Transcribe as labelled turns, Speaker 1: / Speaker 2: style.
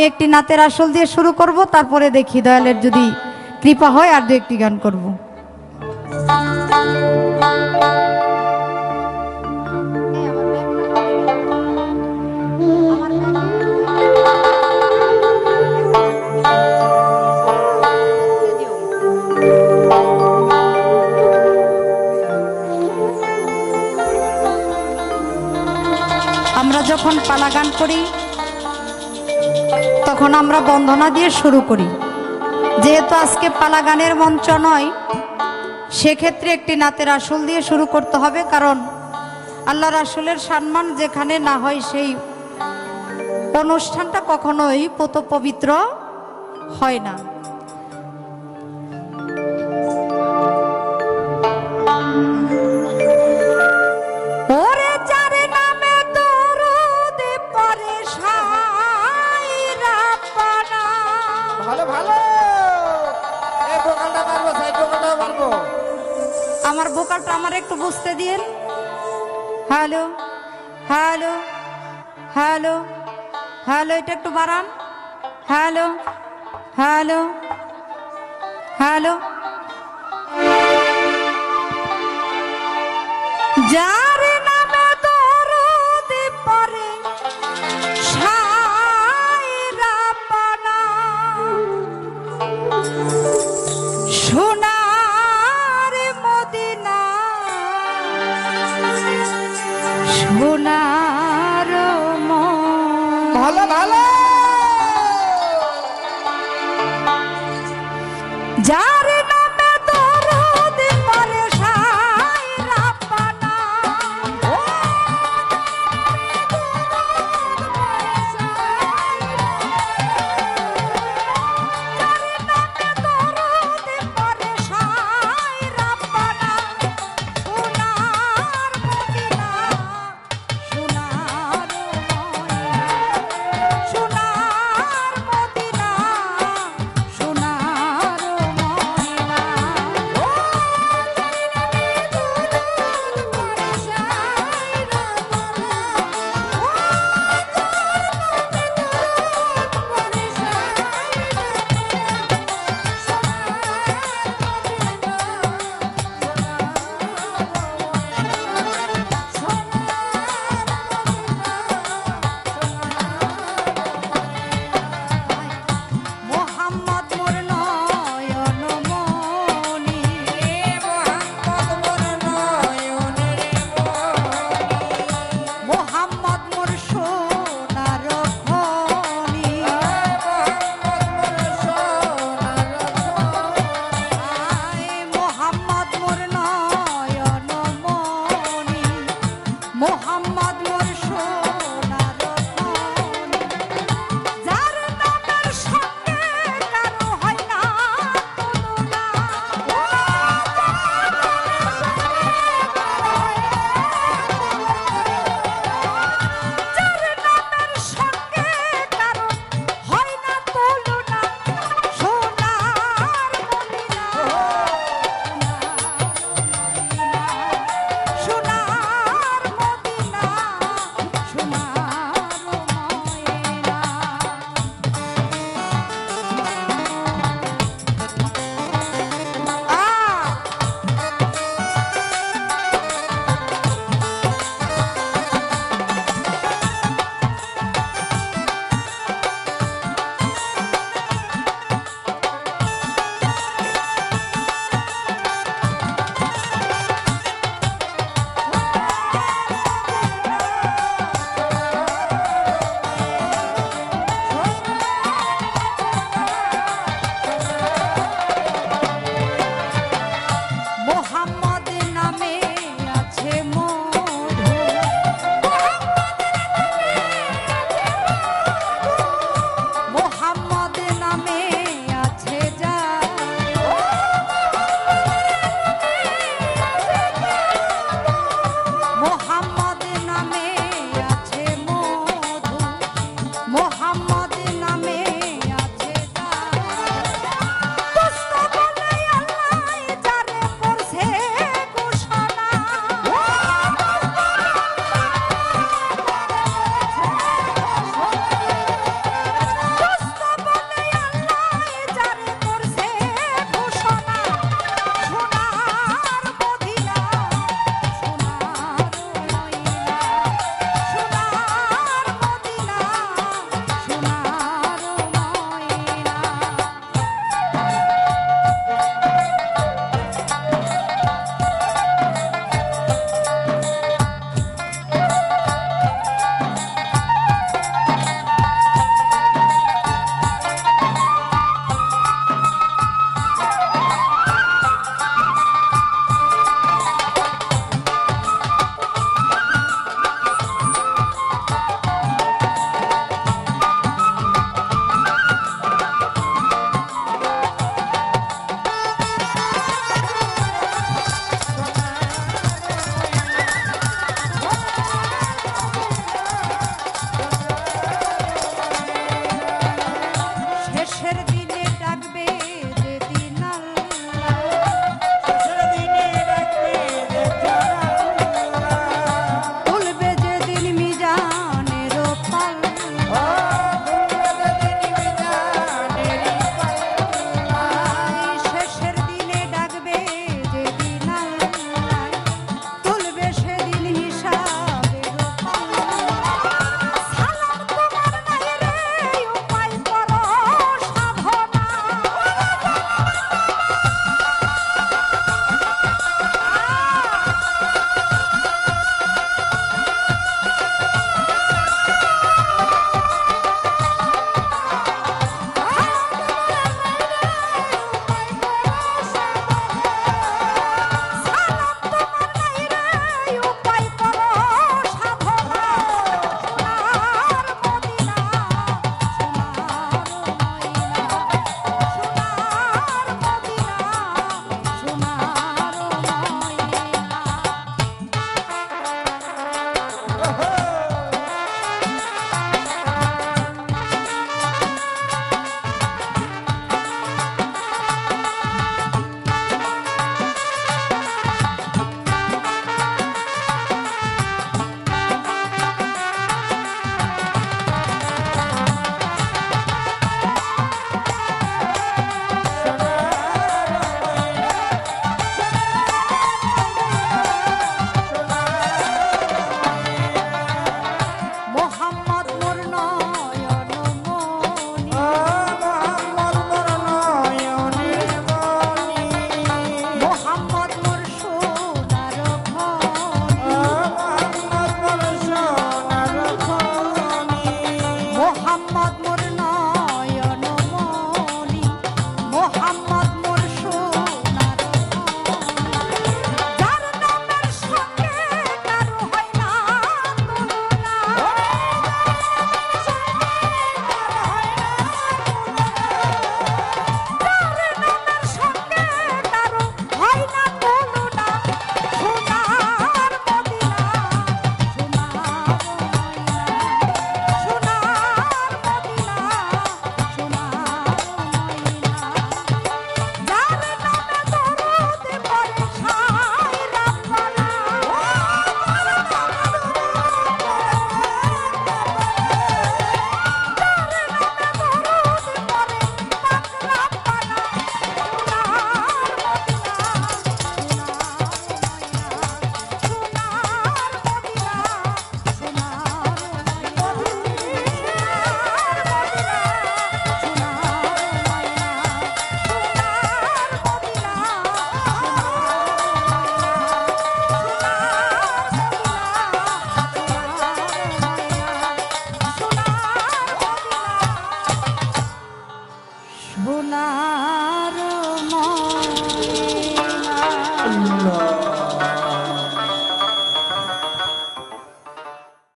Speaker 1: আমি একটি নাতের আসল দিয়ে শুরু করব, তারপরে দেখি দয়ালের যদি কৃপা হয়, আর দু একটি গান করব। আমরা যখন পালা গান করি তখন আমরা বন্ধনা দিয়ে শুরু করি। যেহেতু আজকে পালা গানের মঞ্চ নয়, সেক্ষেত্রে একটি নাতের আসল দিয়ে শুরু করতে হবে, কারণ আল্লাহ রাসুলের সম্মান যেখানে না হয় সেই অনুষ্ঠানটা কখনোই পত পবিত্র হয় না। হ্যালো হ্যালো হ্যালো এটা একটু বাড়ান। Hello hello hello. যা